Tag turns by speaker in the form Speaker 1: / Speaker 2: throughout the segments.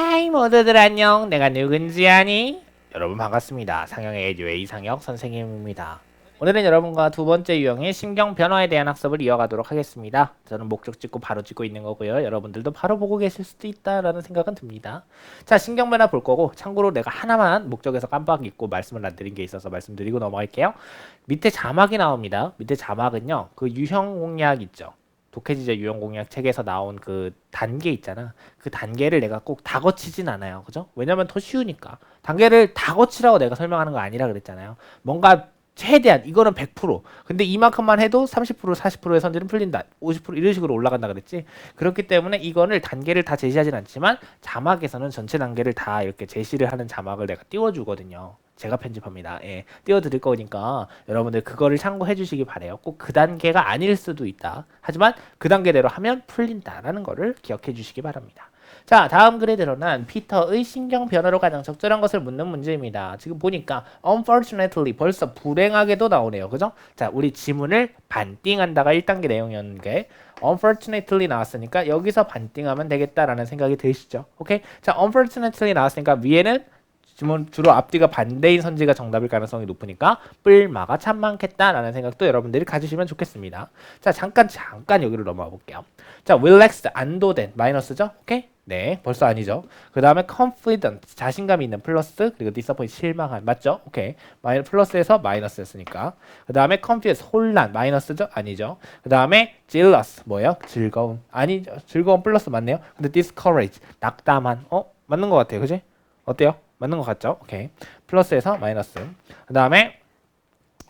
Speaker 1: 하이 모두들 안녕. 내가 누군지 아니? 여러분 반갑습니다. 상영의 에듀의 이상혁 선생님입니다. 오늘은 여러분과 두 번째 유형의 신경 변화에 대한 학습을 이어가도록 하겠습니다. 저는 목적 찍고 바로 찍고 있는 거고요. 여러분들도 바로 보고 계실 수도 있다라는 생각은 듭니다. 자 신경 변화 볼 거고 참고로 내가 하나만 목적에서 깜빡 잊고 말씀을 안 드린 게 있어서 말씀드리고 넘어갈게요. 밑에 자막이 나옵니다. 밑에 자막은요. 그 유형 공략 있죠 독해지제 유형 공략 책에서 나온 그 단계 있잖아. 그 단계를 내가 꼭 다 거치진 않아요. 그죠? 왜냐면 더 쉬우니까. 단계를 다 거치라고 내가 설명하는 거 아니라 그랬잖아요. 뭔가 최대한 이거는 100% 근데 이만큼만 해도 30% 40%의 선질은 풀린다 50% 이런 식으로 올라간다 그랬지 그렇기 때문에 이거를 단계를 다 제시하진 않지만 자막에서는 전체 단계를 다 이렇게 제시를 하는 자막을 내가 띄워주거든요 제가 편집합니다 예 띄워드릴 거니까 여러분들 그거를 참고해 주시기 바래요 꼭 그 단계가 아닐 수도 있다 하지만 그 단계대로 하면 풀린다라는 거를 기억해 주시기 바랍니다 자, 다음 글에 드러난 피터의 신경 변화로 가장 적절한 것을 묻는 문제입니다. 지금 보니까 unfortunately 벌써 불행하게도 나오네요. 그죠? 자, 우리 지문을 반띵한다가 1단계 내용이었는데 unfortunately 나왔으니까 여기서 반띵하면 되겠다라는 생각이 드시죠? 오케이? 자, unfortunately 나왔으니까 위에는 주로 앞뒤가 반대인 선지가 정답일 가능성이 높으니까 뿔마가 참 많겠다라는 생각도 여러분들이 가지시면 좋겠습니다. 자 잠깐 잠깐 여기로 넘어가 볼게요. 자 relaxed 안도된 마이너스죠? 오케이? 네 벌써 아니죠. 그 다음에 confident 자신감 있는 플러스 그리고 disappoint 실망한 맞죠? 오케이 마이 플러스에서 마이너스였으니까 그 다음에 confused 혼란 마이너스죠? 아니죠. 그 다음에 jealous 뭐예요? 즐거움 아니죠. 즐거움 플러스 맞네요. 근데 discourage 낙담한 어 맞는 것 같아요. 그지? 어때요? 맞는 것 같죠? 오케이. 플러스에서 마이너스. 그 다음에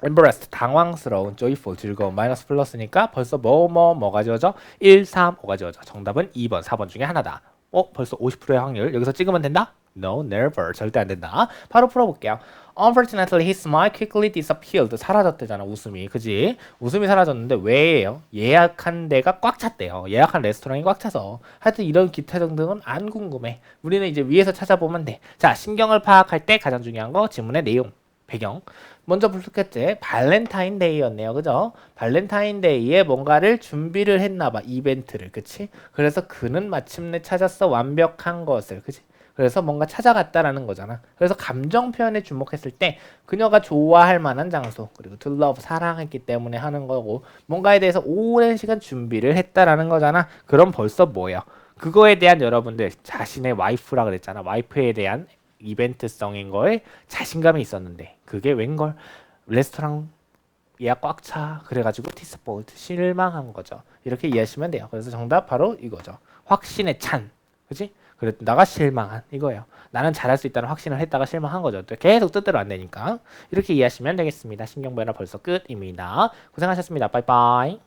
Speaker 1: embarrassed 당황스러운 joyful 즐거운 마이너스 플러스니까 벌써 뭐 뭐 뭐가 지워져? 1, 3, 5가 지워져. 정답은 2번, 4번 중에 하나다. 어? 벌써 50%의 확률. 여기서 찍으면 된다? No, never. 절대 안 된다. 바로 풀어볼게요. Unfortunately, his smile quickly disappeared. 사라졌대잖아, 웃음이. 그지? 웃음이 사라졌는데 왜예요? 예약한 데가 꽉 찼대요. 예약한 레스토랑이 꽉 차서. 하여튼 이런 기타 등등은 안 궁금해. 우리는 이제 위에서 찾아보면 돼. 자, 신경을 파악할 때 가장 중요한 거 지문의 내용. 배경. 먼저 불쑥했지 발렌타인데이였네요. 그죠? 발렌타인데이에 뭔가를 준비를 했나봐. 이벤트를. 그치? 그래서 그는 마침내 찾았어. 완벽한 것을. 그치? 그래서 뭔가 찾아갔다라는 거잖아. 그래서 감정 표현에 주목했을 때 그녀가 좋아할 만한 장소 그리고 to love 사랑했기 때문에 하는 거고 뭔가에 대해서 오랜 시간 준비를 했다라는 거잖아. 그럼 벌써 뭐야? 그거에 대한 여러분들 자신의 와이프라 그랬잖아. 와이프에 대한 이벤트성인 거에 자신감이 있었는데 그게 웬걸 레스토랑 예약 꽉 차. 그래가지고 디스포트 실망한 거죠. 이렇게 이해하시면 돼요. 그래서 정답 바로 이거죠. 확신에 찬. 그지? 그래 나가 실망한 이거예요. 나는 잘할 수 있다는 확신을 했다가 실망한 거죠. 또 계속 뜻대로 안 되니까 이렇게 이해하시면 되겠습니다. 신경 변화 벌써 끝입니다. 고생하셨습니다. 빠이빠이.